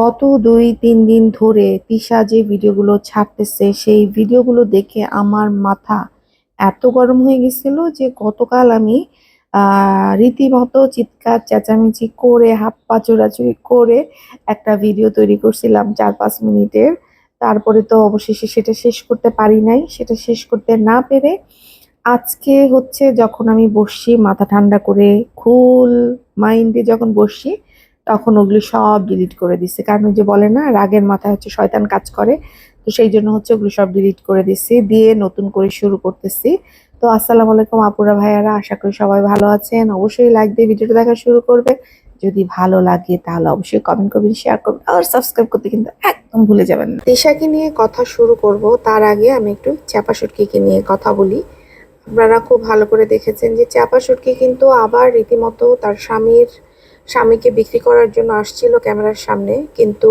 গত দুই, তিন দিন ধরে তিশা যে ভিডিওগুলো ছাড়তেছে, সেই ভিডিওগুলো দেখে আমার মাথা এত গরম হয়ে গেছিল যে গতকাল আমি রীতিমতো চিৎকার, চেঁচামেচি করে, হাত পা চোরাচুরি করে একটা ভিডিও তৈরি করছিলাম চার, পাঁচ মিনিটের। তারপরে তো অবশেষে সেটা শেষ করতে পারি নাই, সেটা শেষ করতে না পেরে আজকে হচ্ছে যখন আমি বসছি, মাথা ঠান্ডা করে কুল মাইন্ডে যখন বসছি তখন ওগুলি সব ডিলিট করে দিচ্ছে। কারণ যে বলে না, রাগের মাথায় হচ্ছে শয়তান কাজ করে। তো সেই জন্য হচ্ছে ওগুলো সব ডিলিট করে দিচ্ছি, দিয়ে নতুন করে শুরু করতেছি। তো আসসালামু আলাইকুম আপুরা ভাইয়ারা, আশা করি সবাই ভালো আছেন। অবশ্যই লাইক দিয়ে ভিডিওটা দেখা শুরু করবে। যদি ভালো লাগে তাহলে অবশ্যই কমেন্ট করবেন শেয়ার করবেন আর সাবস্ক্রাইব করতে কিন্তু একদম ভুলে যাবেন না। দিশাকে নিয়ে কথা শুরু করব। তার আগে আমি একটু চাপা সুটকিকে নিয়ে কথা বলি। আপনারা খুব ভালো করে দেখেছেন যে চাপা সুটকি কিন্তু আবার রীতিমতো তার স্বামীর স্বামীকে বিক্রি করার জন্য আসছিল ক্যামেরার সামনে, কিন্তু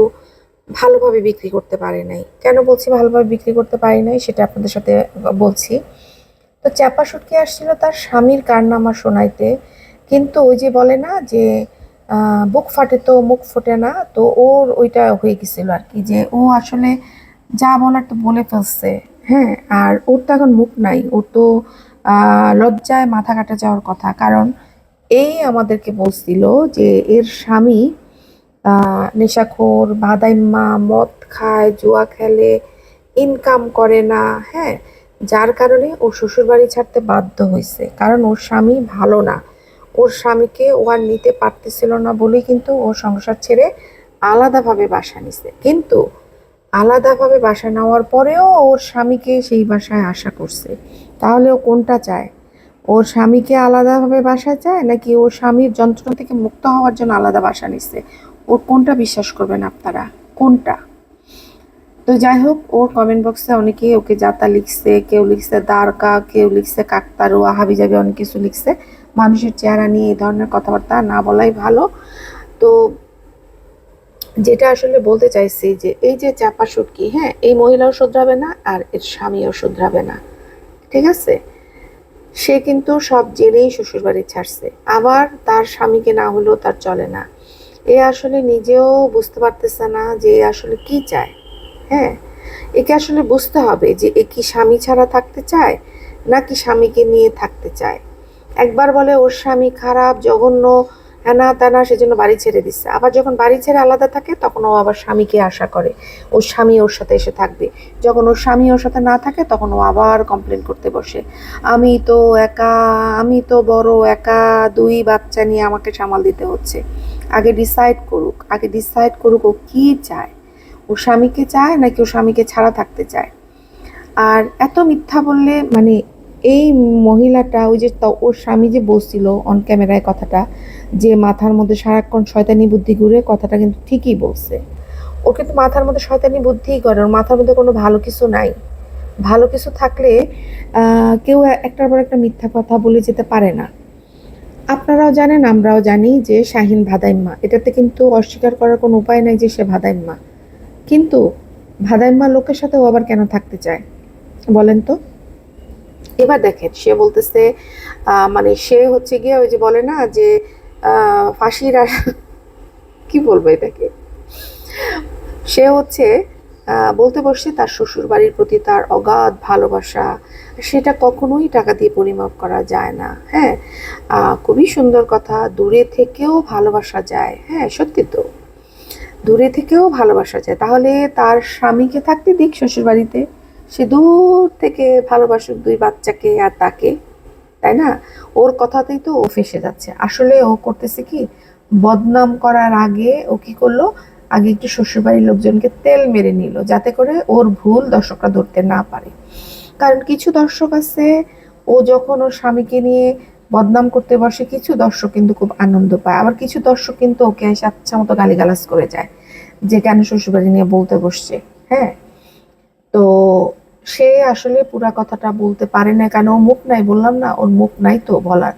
ভালোভাবে বিক্রি করতে পারে নাই। কেন বলছি ভালোভাবে বিক্রি করতে পারি নাই, সেটা আপনাদের সাথে বলছি। তো চাপা সুটকি আসছিল তার স্বামীর কান্নামা শোনাইতে, কিন্তু ওই যে বলে না যে বুক ফাটে তো, মুখ ফোটে না, তো ওর ওইটা হয়ে গেছিল আর কি যে ও আসলে যা বলার তো বলে ফেলছে। হ্যাঁ আর ওর তো এখন মুখ নাই, ওর তো লজ্জায় মাথা কাটা যাওয়ার কথা। কারণ এই আমাদেরকে বলছিল যে এর স্বামী নেশাখোর, বাদাইম্মা, মদ খায়, জুয়া খেলে ইনকাম করে না হ্যাঁ? যার কারণে ও শ্বশুরবাড়ি ছাড়তে বাধ্য হয়েছে। কারণ ওর স্বামী ভালো না। ওর স্বামীকে ও আর নিতে পারতেছিল না বলেই কিন্তু ও সংসার ছেড়ে আলাদাভাবে বাসা নিছে। কিন্তু আলাদাভাবে বাসা নেওয়ার পরেও ওর স্বামীকে সেই বাসায় আশা করছে। তাহলে ও কোনটা চায়? ওর স্বামীকে আলাদাভাবে বাসা চায়, নাকি ওর স্বামীর যন্ত্রণা থেকে মুক্ত হওয়ার জন্য আলাদা বাসা নিচ্ছে ওর কোনটা বিশ্বাস করবেন আপনারা? কোনটা? তো যাই হোক, ওর কমেন্ট বক্সে অনেকে ওকে যাতা লিখছে, কেউ লিখছে দ্বারকা, কেউ লিখছে কাকতারুয়া হাবি যাবি অনেক কিছু লিখছে। মানুষের চেহারা নিয়ে এই ধরনের কথাবার্তা না বলাই ভালো। তো যেটা আসলে বলতে চাইছি যে, এই যে চাপা সুটকি হ্যাঁ এই মহিলাও শুধরাবে না আর এর স্বামীও শুধরাবে না। ঠিক আছে? সে কিন্তু সব জেনেই শ্বশুরবাড়ি ছাড়ছে। আবার তার স্বামীকে না হলেও তার চলে না। এ আসলে নিজেও বুঝতে পারতেছে না যে আসলে কি চায়। হ্যাঁ একে আসলে বুঝতে হবে যে এ কি স্বামী ছাড়া থাকতে চায় নাকি স্বামীকে নিয়ে থাকতে চায়। একবার বলে, ওর স্বামী খারাপ, জঘন্য হ্যানা ত্যানা সেজন্য বাড়ি ছেড়ে দিচ্ছে। আবার যখন বাড়ি ছেড়ে আলাদা থাকে, তখন ও আবার স্বামীকে আশা করে। ওর স্বামী ওর সাথে এসে থাকবে। যখন ওর স্বামী ওর সাথে না থাকে, তখন ও আবার কমপ্লেন করতে বসে। আমি তো একা, আমি তো বড়, একা দুই বাচ্চা নিয়ে আমাকে সামাল দিতে হচ্ছে। আগে ডিসাইড করুক, আগে ডিসাইড করুক ও কি চায়। ও স্বামীকে চায় নাকি ও স্বামীকে ছাড়া থাকতে চায়? আর এত মিথ্যা বললে মানে এই মহিলাটা, ওই যে ওর স্বামী যে বসছিল অন ক্যামেরায় কথাটা, যে মাথার মধ্যে সারাক্ষণ শয়তানি বুদ্ধি ঘুরে কথাটা কিন্তু ঠিকই বলছে। ওর কিন্তু মাথার মধ্যে শয়তানি বুদ্ধিই করে, ওর মাথার মধ্যে কোনো ভালো কিছু নাই। ভালো কিছু থাকলে কেউ একটার পর একটা মিথ্যা কথা বলে যেতে পারে না। আপনারাও জানেন, আমরাও জানি যে শাহিন ভাদাইম্মা, এটাতে কিন্তু অস্বীকার করার কোনো উপায় নাই যে সে ভাদাইম্মা। কিন্তু ভাদাইম্মা লোকের সাথে ও আবার কেন থাকতে চায়? বলেন তো। এবার দেখেন, সে বলতেছে মানে সে হচ্ছে গিয়ে ওই যে বলে না যে ফাঁসির আর কি বলব এটাকে? সে হচ্ছে বলতে বসছে তার শ্বশুর বাড়ির প্রতি তার অগাধ ভালোবাসা। সেটা কখনোই টাকা দিয়ে পরিমাপ করা যায় না হ্যাঁ? খুবই সুন্দর কথা, দূরে থেকেও ভালোবাসা যায় হ্যাঁ সত্যি তো। দূরে থেকেও ভালোবাসা যায়। তাহলে তার স্বামীকে থাকতে দিক শ্বশুর বাড়িতে সে দূর থেকে ভালোবাসুক দুই বাচ্চাকে আর তাকে, তাই না? ওর কথাতেই তো ও ফেসে যাচ্ছে। আসলে ও করতেছে কি, বদনাম করার আগে ও কি করল? আগে একটু শ্বশুরবাড়ির লোকজনকে তেল মেরে নিল, যাতে করে ওর ভুল দর্শকরা ধরতে না পারে। কারণ কিছু দর্শক আছে, ও যখন ওর স্বামীকে নিয়ে বদনাম করতে বসে, কিছু দর্শক কিন্তু খুব আনন্দ পায়। আবার কিছু দর্শক কিন্তু ওকে এসে আচ্ছা মতো গালিগালাজ করে যায়, যে কেন শ্বশুরবাড়ি নিয়ে বলতে বসছে হ্যাঁ? তো সে আসলে পুরা কথাটা বলতে পারে না কেন মুখ নাই বললাম না, ওর মুখ নাই তো বলার।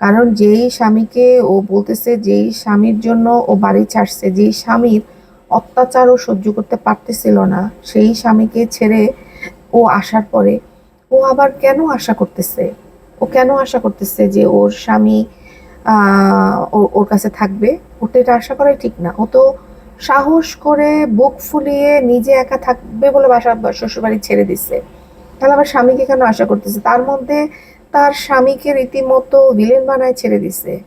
কারণ যেই স্বামীকে ও বলতেছে, যেই স্বামীর জন্য ও বাড়ি ছাড়ছে, যেই স্বামীর অত্যাচার ও সহ্য করতে পারতেছিল না, সেই স্বামীকে ছেড়ে ও আসার পরে ও আবার কেন আশা করতেছে? ও কেন আশা করতেছে যে ওর স্বামী ওর কাছে থাকবে? ওটা এটা আশা করাই ঠিক না। ও তো সাহস করে বুক ফুলিয়ে নিজে একা থাকবে বলে বাসা শ্বশুরবাড়ি ছেড়ে দিছে। তাহলে আবার স্বামীকে কেন আশা করতেছে? তার মধ্যে তার স্বামীকে রীতিমতো ভিলেন বানায় ছেড়ে দিছে।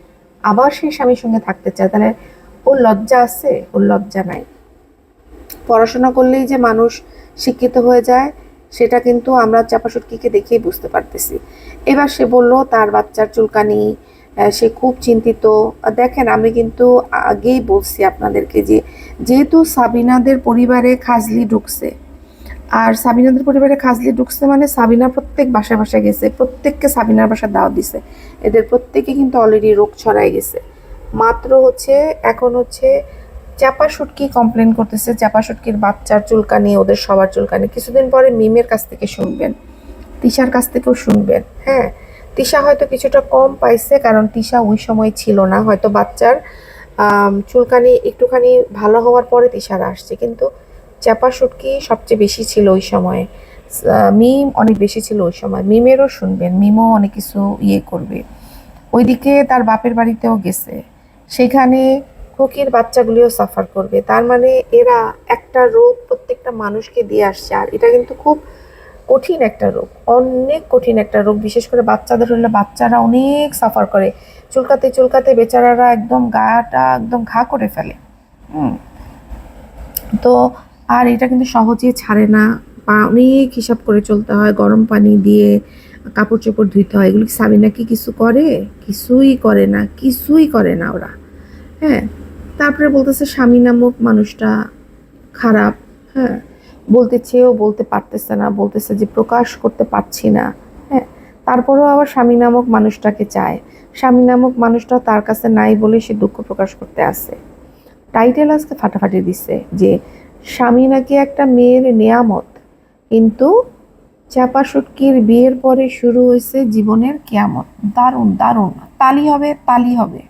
আবার সেই স্বামীর সঙ্গে থাকতে চায়। তাহলে ওর লজ্জা আছে? ওর লজ্জা নাই। পড়াশোনা করলেই যে মানুষ শিক্ষিত হয়ে যায়, সেটা কিন্তু আমরা চাপাসুটকিকে দেখেই বুঝতে পারতেছি। এবার সে বলল, তার বাচ্চার চুলকানি সে খুব চিন্তিত। দেখেন, আমি কিন্তু আগেই বলছি আপনাদেরকে যে, যেহেতু সাবিনাদের পরিবারে খাজলি ঢুকছে, আর সাবিনাদের পরিবারে খাজলি ঢুকছে মানে সাবিনা প্রত্যেক বাসায় বাসায় গেছে, প্রত্যেককে সাবিনার বাসায় দাওয়াত দিছে। এদের প্রত্যেকে কিন্তু অলরেডি রোগ ছড়াই গেছে। মাত্র হচ্ছে, এখন হচ্ছে চাপা সুটকি কমপ্লেন করতেছে, চাপা সুটকির বাচ্চার চুলকানি, ওদের সবার চুলকানি। কিছুদিন পরে মিমের কাছ থেকে শুনবেন, তিশার কাছ থেকেও শুনবেন হ্যাঁ? তিশা হয়তো কিছুটা কম পাইছে, কারণ তিশা ওই সময় ছিল না। হয়তো বাচ্চার চুলকানি একটুখানি ভালো হওয়ার পরে তিশার আসছে, কিন্তু চাপা সুটকি সবচেয়ে বেশি ছিল ওই সময়ে। মিম অনেক বেশি ছিল ওই সময়। মিমেরও শুনবেন, মিমও অনেক কিছু ইয়ে করবে। ওইদিকে তার বাপের বাড়িতেও গেছে। সেখানে খুকির বাচ্চাগুলিও সাফার করবে। তার মানে এরা একটা রোগ প্রত্যেকটা মানুষকে দিয়ে আসছে। আর এটা কিন্তু খুব কঠিন একটা রোগ, অনেক কঠিন একটা রোগ। বিশেষ করে বাচ্চাদের হলে বাচ্চারা অনেক সাফার করে। চুলকাতে চুলকাতে বেচারারা একদম গাটা একদম ঘা করে ফেলে। হুম। তো আর এটা কিন্তু সহজে ছাড়ে না। পা অনেক হিসাব করে চলতে হয়। গরম পানি দিয়ে কাপড় চোপড় ধুইতে হয়। এগুলো কি সাবিনা কি কিছু করে? কিছুই করে না। কিছুই করে না ওরা। হ্যাঁ? তারপরে বলতেছে স্বামী নামক মানুষটা খারাপ। হ্যাঁ? বলতে চেয়েও বলতে পারতেছে না, বলতেছে যে প্রকাশ করতে পারছি না। হ্যাঁ তারপরেও আবার স্বামী নামক মানুষটাকে চায়। স্বামী নামক মানুষটা তার কাছে নাই বলে সে দুঃখ প্রকাশ করতে আসে। টাইটেল আজকে ফাটাফাটি দিছে যে স্বামী নাকি একটা মেয়ের নেয়ামত, কিন্তু চাপা সুটকির বিয়ের পরে শুরু হয়েছে জীবনের কেয়ামত। দারুণ দারুণ। তালি হবে তালি হবে।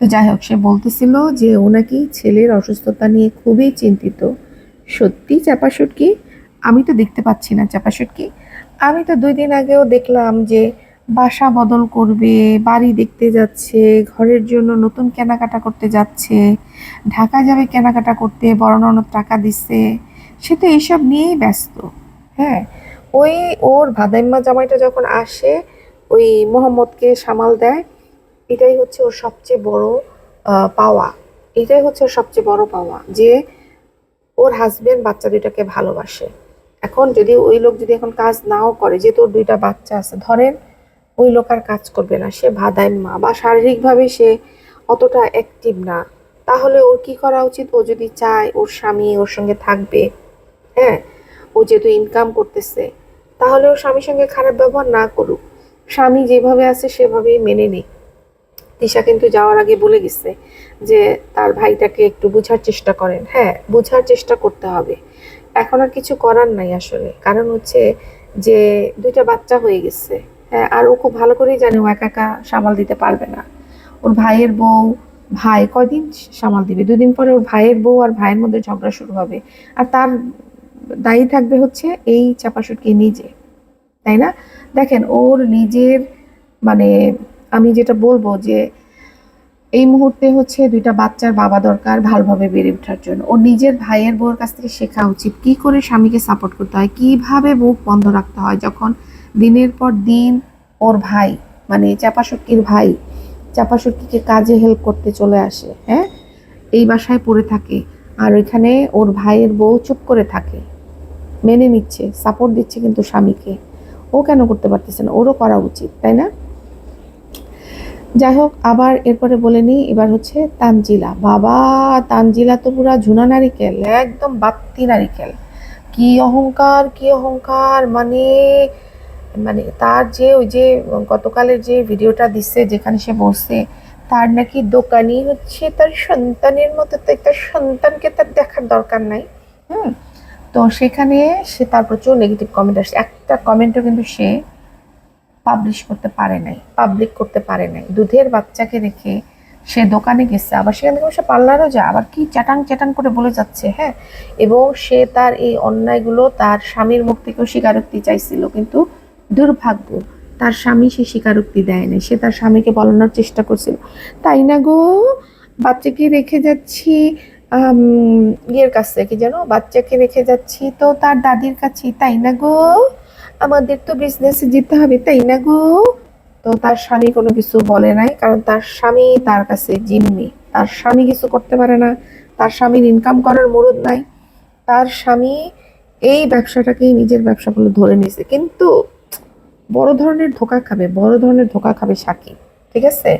তো যাই হোক, সে বলতেছিল যে ও নাকি ছেলের অসুস্থতা নিয়ে খুবই চিন্তিত। সত্যি চাপা সুটকি আমি তো দেখতে পাচ্ছি না চাপা সুটকি আমি তো দুই দিন আগেও দেখলাম যে বাসা বদল করবে, বাড়ি দেখতে যাচ্ছে, ঘরের জন্য নতুন কেনাকাটা করতে যাচ্ছে ঢাকা যাবে কেনাকাটা করতে ননদ টাকা দিচ্ছে। সে তো এইসব নিয়েই ব্যস্ত হ্যাঁ? ওই ওর ভাদাইম্মা জামাইটা যখন আসে, ওই মোহাম্মদকে সামাল দেয়, এটাই হচ্ছে ওর সবচেয়ে বড় পাওয়া। এটাই হচ্ছে ওর সবচেয়ে বড় পাওয়া যে ওর হাজবেন্ড বাচ্চা দুইটাকে ভালোবাসে। এখন যদি ওই লোক যদি এখন কাজ নাও করে যে তোর দুইটা বাচ্চা আছে, ধরেন ওই লোক আর কাজ করবে না, সে ভাদায় মা, বা শারীরিকভাবে সে অতটা অ্যাক্টিভ না, তাহলে ওর কি করা উচিত? ও যদি চায় ওর স্বামী ওর সঙ্গে থাকবে হ্যাঁ? ও যেহেতু ইনকাম করতেছে, তাহলে ওর স্বামীর সঙ্গে খারাপ ব্যবহার না করুক। স্বামী যেভাবে আছে সেভাবেই মেনে নিক। তিশা কিন্তু যাওয়ার আগে বলে গেছে যে তার ভাইটাকে একটু বোঝার চেষ্টা করেন। হ্যাঁ বোঝার চেষ্টা করতে হবে। এখন আর কিছু করার নাই আসলে। কারণ হচ্ছে যে দুইটা বাচ্চা হয়ে গেছে। হ্যাঁ আর ও খুব ভালো করেই জানে ও একা একা সামাল দিতে পারবে না। ওর ভাইয়ের বউ, ভাই কয়দিন সামাল দিবে? দুদিন পরে ওর ভাইয়ের বউ আর ভাইয়ের মধ্যে ঝগড়া শুরু হবে। আর তার দায়ী থাকবে হচ্ছে এই চাপাশুটকে নিজে। তাই না? দেখেন, ওর নিজের মানে আমি যেটা বলব যে এই মুহূর্তে হচ্ছে দুইটা বাচ্চার বাবা দরকার ভালোভাবে বেড়ে ওঠার জন্য। ওর নিজের ভাইয়ের বউর কাছ থেকে শেখা উচিত কি করে স্বামীকে সাপোর্ট করতে হয়, কীভাবে মুখ বন্ধ রাখতে হয় যখন দিনের পর দিন ওর ভাই মানে চাপাশুটকির ভাই চাপাশুটকিকে কাজে হেল্প করতে চলে আসে হ্যাঁ? এই বাসায় পড়ে থাকে আর ওইখানে ওর ভাইয়ের বউ চুপ করে থাকে, মেনে নিচ্ছে সাপোর্ট দিচ্ছে কিন্তু স্বামীকে। ও কেন করতে পারতেছে না? ওরও করা উচিত, তাই না? যাই হোক আবার এরপরে বলে নিই, এবার হচ্ছে তানজিলা। বাবা, তানজিলা তো পুরা ঝুনা নারিকেল, একদম বাত্তি নারিকেল। কি অহংকার কি অহংকার মানে মানে তার যে ওই যে গতকালের যে ভিডিওটা দিচ্ছে যেখানে সে বসে তার নাকি দোকানি হচ্ছে তার সন্তানের মতো, তাই তার সন্তানকে তার দেখার দরকার নাই। হুম? তো সেখানে সে তার প্রচুর নেগেটিভ কমেন্ট আসছে। একটা কমেন্টও কিন্তু সে পাবলিশ করতে পারে নাই পাবলিক করতে পারে নাই। দুধের বাচ্চাকে রেখে সে দোকানে গেছে, আবার সেখান থেকে সে পার্লারও যায়, আবার কি চ্যাটাং চ্যাটাং করে বলে যাচ্ছে হ্যাঁ? এবং সে তার এই অন্যায়গুলো তার স্বামীর মুখ থেকেও স্বীকারোক্তি চাইছিল, কিন্তু দুর্ভাগ্য, তার স্বামী সে স্বীকারোক্তি দেয় নাই, সে তার স্বামীকে বলানোর চেষ্টা করছিল। তাই না গো? বাচ্চাকে রেখে যাচ্ছি ইয়ের কাছে, কি যেন? বাচ্চাকে রেখে যাচ্ছি তো তার দাদির কাছে তাই না গো? আমাদের তো বিজনেসে জিততে হবে, তাই না গো? তো তার স্বামী কোনো কিছু বলে নাই, কারণ তার স্বামী তার কাছে জিম্মি। তার স্বামী কিছু করতে পারে না, তার স্বামীর ইনকাম করার মুরদ নাই। তার স্বামী এই ব্যবসাটাকেই নিজের ব্যবসা বলে ধরে নিয়েছে। কিন্তু বড় ধরনের ধোকা খাবে, বড় ধরনের ধোকা খাবে সাকিব ঠিক আছে?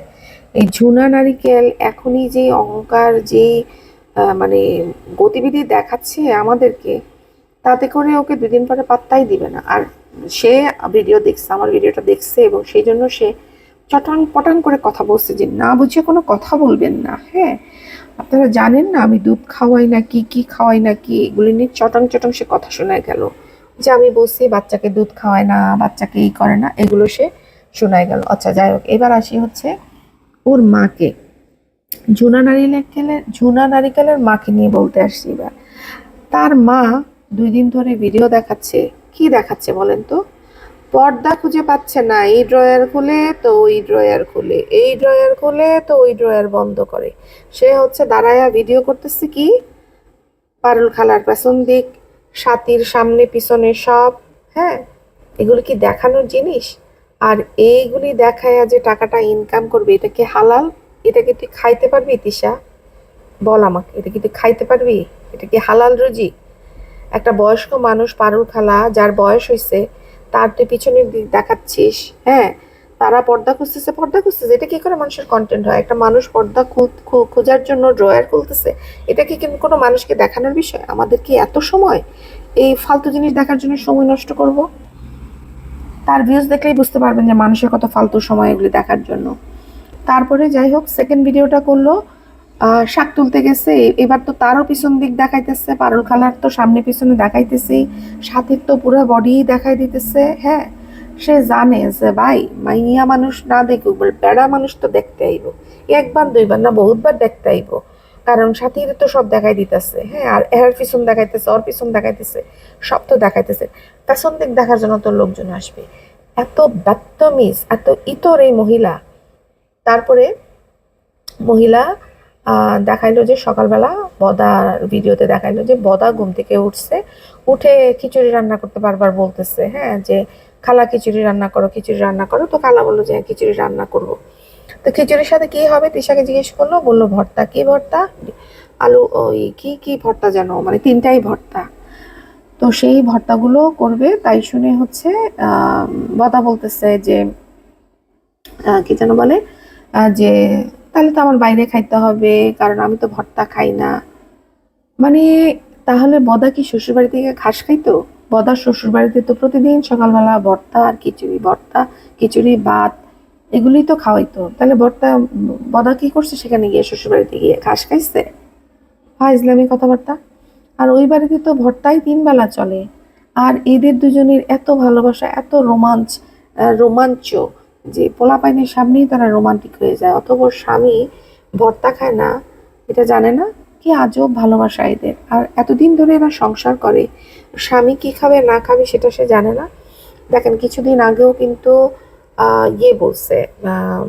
এই ঝুনা নারিকেল এখনই যে অহংকার, যে মানে গতিবিধি দেখাচ্ছে আমাদেরকে, তাতে করে ওকে দুদিন পরে পাত্তাই দিবে না। আর সে ভিডিও দেখছে, আমার ভিডিওটা দেখছে এবং সেই জন্য সে চটাং পটাং করে কথা বলছে যে, না বুঝে কোনো কথা বলবেন না। হ্যাঁ আপনারা জানেন না আমি দুধ খাওয়াই না কি কি খাওয়াই না কি, এগুলি নিয়ে চটাং চটাং সে কথা শোনায় গেল। যে আমি বলছি বাচ্চাকে দুধ খাওয়ায় না, বাচ্চাকে এই করে না, এগুলো সে শোনায় গেল। আচ্ছা যাই হোক, এবার আসি হচ্ছে ওর মাকে। ঝুনা নারিকেলের ঝুনা নারিকেলের মাকে নিয়ে বলতে আসছি এবার। তার মা দুই দিন ধরে ভিডিও দেখাচ্ছে। কি দেখাচ্ছে বলেন তো? পর্দা খুঁজে পাচ্ছে না, এই ড্রয়ার খুলে তো ওই ড্রয়ার খুলে, এই ড্রয়ার খুলে তো ওই ড্রয়ার বন্ধ করে। সে হচ্ছে দাঁড়ায়া ভিডিও করতেছে কি? পারুল খালার পেছন দিক সাতির সামনে, পিছনে সব হ্যাঁ? এগুলো কি দেখানোর জিনিস? আর এইগুলি দেখায়া যে টাকাটা ইনকাম করবে, এটা কি হালাল? এটা কি তুই খাইতে পারবি তিশা? বল আমাকে, এটা কি তুই খাইতে পারবি? এটা কি হালাল রুজি? একটা বয়স্ক মানুষ পারুল খালা, যার বয়স হয়েছে তার তুই পিছনের দিক দেখাচ্ছিস হ্যাঁ? তারা পর্দা খুঁজতেছে পর্দা খুঁজতেছে। এটা কি করে মানুষের কন্টেন্ট হয়? একটা মানুষ পর্দা খোঁজার জন্য ড্রয়ার খুলতেছে? এটা কি কিন্তু কোনো মানুষকে দেখানোর বিষয়? আমাদের কি এত সময় এই ফালতু জিনিস দেখার জন্য সময় নষ্ট করব? তার ভিউজ দেখলেই বুঝতে পারবেন যে মানুষের কত ফালতু সময় এগুলি দেখার জন্য। তারপরে যাই হোক সেকেন্ড ভিডিওটা করল। শাক তুলতে গেছে। এবার তো তারও পিছন দিক দেখাইতেছে। পারুল খালার তো সামনে পিছনে দেখাইতেছে। সাথের তো পুরো বডি দেখাই দিতেছে। হ্যাঁ সে জানে যে, ভাই, মাইয়া মানুষ না দেখুক, বলে প্যাড়া মানুষ তো দেখতে আইব। একবার, দুইবার না বহুতবার দেখতে আইব। কারণ সাথীর তো সব দেখাই দিতেছে। হ্যাঁ আর এর পিছন দেখাইতেছে, ওর পিছন দেখাইতেছে, সব তো দেখাইতেছে। পেছন দিক দেখার জন্য তো লোকজন আসবে। এত ব্যাত্তমিজ এত ইতর এই মহিলা। তারপরে মহিলা দেখাইলো যে সকালবেলা বদার ভিডিওতে দেখাইলো যে বদা ঘুম থেকে উঠছে উঠে খিচুড়ি রান্না করতে বারবার বলতেছে হ্যাঁ যে খালা খিচুড়ি রান্না করো খিচুড়ি রান্না করো। তো খালা বলল যে হ্যাঁ, খিচুড়ি রান্না করব। তো খিচুড়ির সাথে কি হবে? তিশাকে জিজ্ঞেস করল বলল ভর্তা কি ভর্তা? আলু ওই কি কি ভর্তা যেন মানে তিনটাই ভর্তা। তো সেই ভর্তাগুলো করবে তাই শুনে হচ্ছে বদা বলতেছে যে কি যেন বলে যে তাহলে তো আমার বাইরে খাইতে হবে, কারণ আমি তো ভর্তা খাই না। মানে তাহলে বদা কি শ্বশুরবাড়ি থেকে ঘাস খাইতো? বদার শ্বশুরবাড়িতে তো প্রতিদিন সকালবেলা ভর্তা আর খিচুড়ি, ভর্তা, খিচুড়ি, ভাত এগুলি তো খাওয়াইতো। তাহলে ভর্তা, বদা কি করছে সেখানে গিয়ে শ্বশুরবাড়িতে গিয়ে ঘাস খাইছে? হ্যাঁ ইসলামী কথাবার্তা। আর ওই বাড়িতে তো ভর্তাই তিন বেলা চলে। আর এদের দুজনের এত ভালোবাসা, এত রোমাঞ্চ রোমাঞ্চ। যে পোলাপাইনের সামনেই তারা রোমান্টিক হয়ে যায় অথবা স্বামী ভর্তা খায় না, এটা জানে না কি আজব ভালোবাসা এদের। আর এতদিন ধরে এরা সংসার করে, স্বামী কি খাবে, না খাবে সেটা সে জানে না। দেখেন, কিছুদিন আগেও কিন্তু ইয়ে বলছে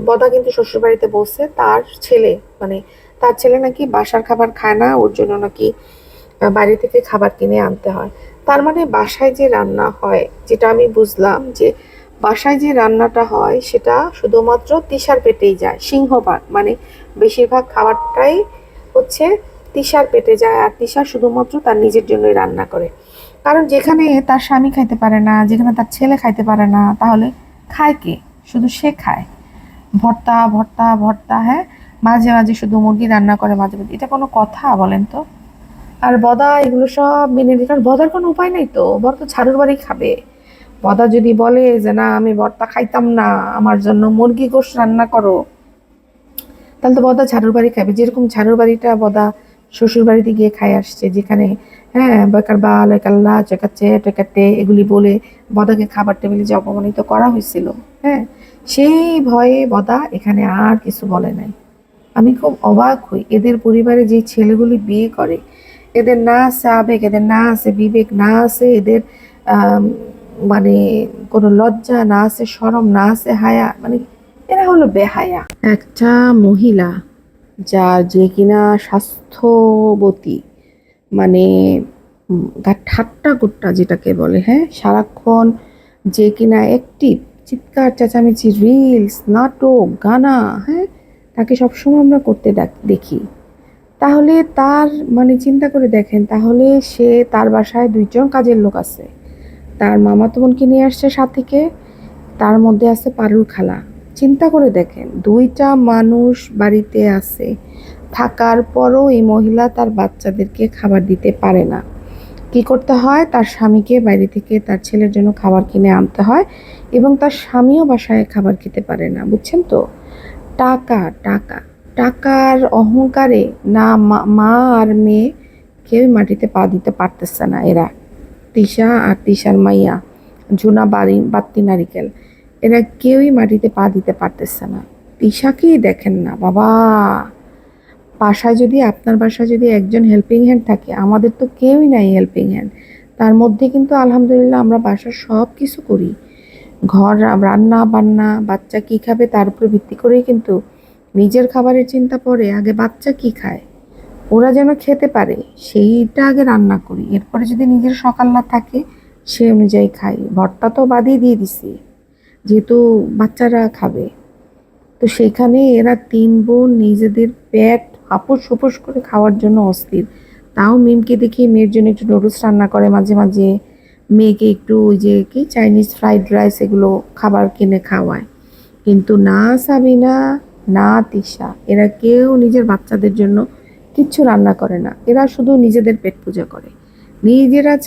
বদা কিন্তু শ্বশুরবাড়িতে বলছে, তার ছেলে মানে তার ছেলে নাকি বাসার খাবার খায় না, ওর জন্য নাকি বাইরে থেকে খাবার কিনে আনতে হয়। তার মানে বাসায় যে রান্না হয়, যেটা আমি বুঝলাম যে বাসায় যে রান্নাটা হয় সেটা শুধুমাত্র তিশার পেটেই যায় সিংহভাগ মানে বেশিরভাগ খাবারটাই হচ্ছে তিশার পেটে যায় আর তিশা শুধুমাত্র তার নিজের জন্যই রান্না করে। কারণ যেখানে তার স্বামী খাইতে পারে না, যেখানে তার ছেলে খাইতে পারে না, তাহলে খায় কে? শুধু সে খায়। ভর্তা ভর্তা ভর্তা হ্যাঁ? মাঝে মাঝে শুধু মুরগি রান্না করে মাঝে মাঝে। এটা কোনো কথা বলেন তো? আর বদা, এগুলো সব মেনে নিতে বদার কোনো উপায় নেই তো? বর তো ঝাড়ুর বাড়ি খাবে। বদা যদি বলে যে, না, আমি ভর্তা খাইতাম না, আমার জন্য মুরগি গোশ রান্না করো, তাহলে তো বদা ঝাড়ুর বাড়ি খাবে। যেরকম ঝাড়ুর বাড়িটা বদা শ্বশুর বাড়িতে গিয়ে খাই আসছে, যেখানে হ্যাঁ বেকার বাল একাল্লা চেকাচ্ছে টেকাটে এগুলি বলে বদাকে খাবার টেবিলে যে অপমানিত করা হয়েছিল হ্যাঁ সেই ভয়ে বদা এখানে আর কিছু বলে নাই। আমি খুব অবাক হই। এদের পরিবারে যে ছেলেগুলি বিয়ে করে, এদের না আছে আবেগ, এদের না আছে বিবেক, না আছে এদের মানে কোনো লজ্জা না আছে, সরম না আছে, হায়া মানে এরা হলো বেহায়া। একটা মহিলা যা যে কিনা স্বাস্থ্যবতী মানে গা- ঠাট্টা গোট্টা যেটাকে বলে হ্যাঁ সারাক্ষণ যে কিনা অ্যাক্টিভ চিৎকার, চেঁচামেচি রিলস নাটক, গানা হ্যাঁ তাকে সবসময় আমরা করতে দেখি। তাহলে তার মানে চিন্তা করে দেখেন, তাহলে সে তার বাসায় দুইজন কাজের লোক আছে। তার মামাতো বোনকে নিয়ে আসছে সাথীকে তার মধ্যে আছে পারুল খালা। চিন্তা করে দেখেন, দুইটা মানুষ বাড়িতে আছে, থাকার পরও এই মহিলা তার বাচ্চাদেরকে খাবার দিতে পারে না। কি করতে হয়? তার স্বামীকে বাইরে থেকে তার ছেলের জন্য খাবার কিনে আনতে হয় এবং তার স্বামীও বাসায় খাবার খেতে পারে না, বুঝছেন তো? টাকা টাকা। টাকার অহংকারে না মা আর মেয়ে কেউ মাটিতে পা দিতে পারতেছে না এরা। তিশা আর তিশার মাইয়া, জুনা বাড়ি, বাত্তি নারিকেল। এরা কেউই মাটিতে পা দিতে পারতেছে না। তিশাকেই দেখেন না, বাবা। বাসায় যদি, আপনার বাসায় যদি একজন হেল্পিং হ্যান্ড থাকে, আমাদের তো কেউই নাই হেল্পিং হ্যান্ড তার মধ্যে কিন্তু আলহামদুলিল্লাহ আমরা বাসার সব কিছু করি। ঘর, রান্না বান্না, বাচ্চা কি খাবে তার উপর ভিত্তি করেই কিন্তু নিজের খাবারের চিন্তা পড়ে, আগে বাচ্চা কি খায়? ওরা যেন খেতে পারে, সেইটা আগে রান্না করি। এরপরে যদি নিজের সকাল না থাকে, সে অনুযায়ী খাই। ভর্তা তো বাদই দিয়ে দিছি, যেহেতু বাচ্চারা খাবে। তো সেখানে এরা তিন বোন নিজেদের পেট হাপুস হুপুস করে খাওয়ার জন্য অস্থির। তাও মিমকে দেখি মেয়ের জন্য একটু নুডলস রান্না করে মাঝে মাঝে। মেয়েকে একটু ওই যে কি চাইনিজ ফ্রাইড রাইস এগুলো খাবার কিনে খাওয়ায়। কিন্তু না সাবিনা, না তিশা, এরা কেউ নিজের বাচ্চাদের জন্য কিচ্ছু রান্না করে না। এরা শুধু নিজেদের পেট পূজা করে। নিজেরা